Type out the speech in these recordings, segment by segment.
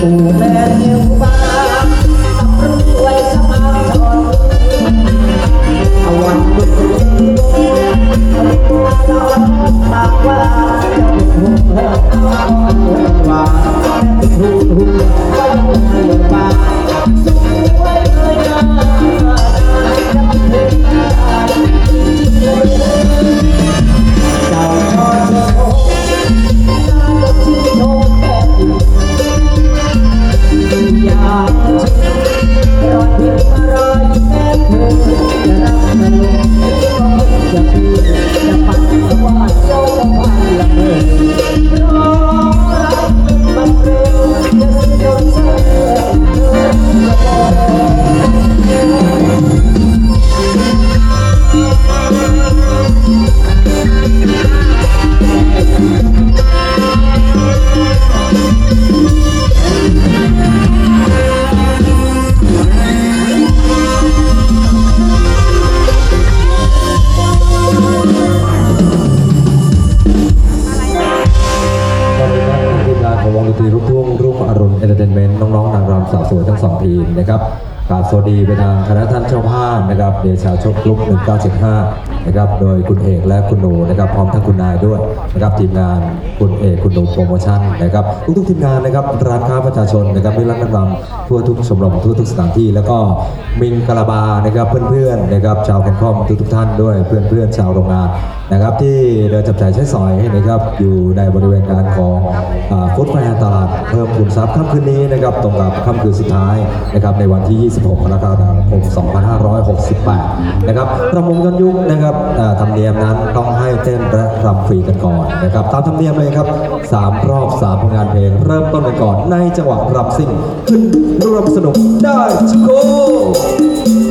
ปู่แม่เอวบ้า นะครับกราบส วัสดีไปทางคณะท่านเจ้าภาพนะครับเดชาชกลุก 1975 นะครับ โดยคุณเอกและคุณหนูนะครับ พร้อมทั้งคุณนายด้วยนะครับทีมงานคุณเอกคุณหนูโปรโมชั่นนะครับทุกๆทีมงานนะครับร้านค้าประชาชนนะครับมิรรักนักรำทั่วทุกชมรมทั่วทุกสถานที่ แล้วก็มิงกะลาบานะครับเพื่อนๆนะครับชาวแคนคอมทุกๆท่านด้วยเพื่อนๆชาวโรงงานนะครับที่เดินจับจ่ายใช้สอยนะครับอยู่ในบริเวณงานของฟุตแฟร์ตลาดเพิ่มพูนทรัพย์ค่ำคืนนี้นะครับตรงกับค่ำคืนสุดท้ายนะครับในวันที่ 26รกฎาคม 2568 นะครับระมงย้อนยุคนะครับธรรมเนียมนั้นต้องให้เต้นและรำฟรีกันก่อนนะครับตามธรรมเนียมเลยครับสามรอบสามผลงานเพลง เริ่มต้นกันก่อนในจังหวะรำซิ่งขึ้นร่วมสนุกได้ทุก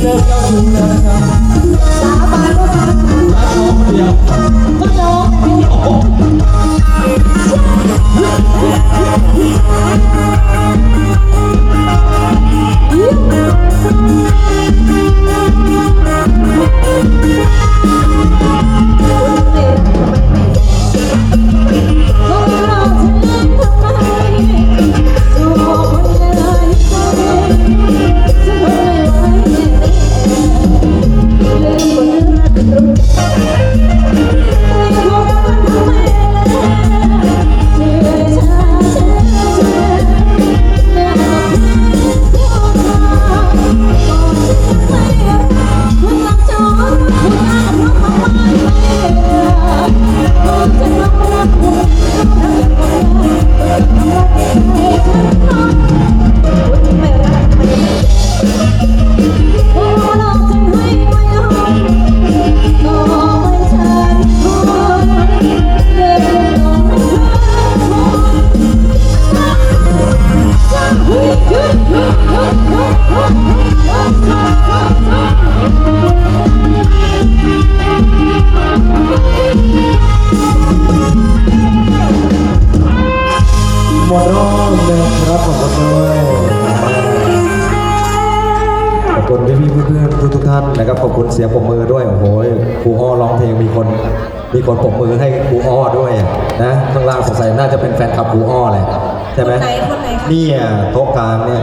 เริ่มเจ้าชู้แล้วนะครับรักน้องคนเดียวหม คนมีคนปรบมือให้ครูอ้อด้วยนะข้างล่างสงสัยน่าจะเป็นแฟนคลับครูอ้อแหละใช่ไหมคนไหนคนไหนคะเนี่ยโต๊ะกลางเนี่ย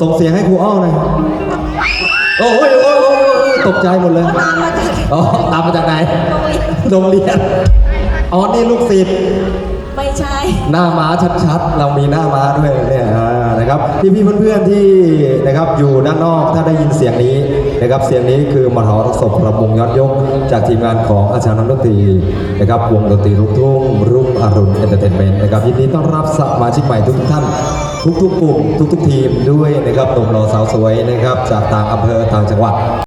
ส่งเสียงให้ครูอ้อหน่อยโอ้ยโอ้ยโอ้ยโอ้ยตกใจหมดเลยตามมาจากอ๋อตามมาจากไหนโรงเรียนโรงเรียนอ๋อนี่ลูกศิษย์ไม่ใช่ หน้าม้าชัดๆ เรามีหน้าม้าด้วยเนี่ยนะครับพี่ๆเพื่อนๆที่นะครับอยู่ด้านนอกถ้าได้ยินเสียงนี้นะครับเสียงนี้คือมหรสพประมงยอดยก จากทีมงานของอาจารย์นักดนตรีนะครับวงดนตรีลูกทุ่งรุ่งอรุณเอนเตอร์เทนเมนต์นะครับยินดีต้อนรับสมาชิกใหม่ทุกท่านทุกๆกลุ่มทุกๆทีมด้วยนะครับหนุ่มหล่อสาวสวยนะครับจากต่างอำเภอต่างจังหวัด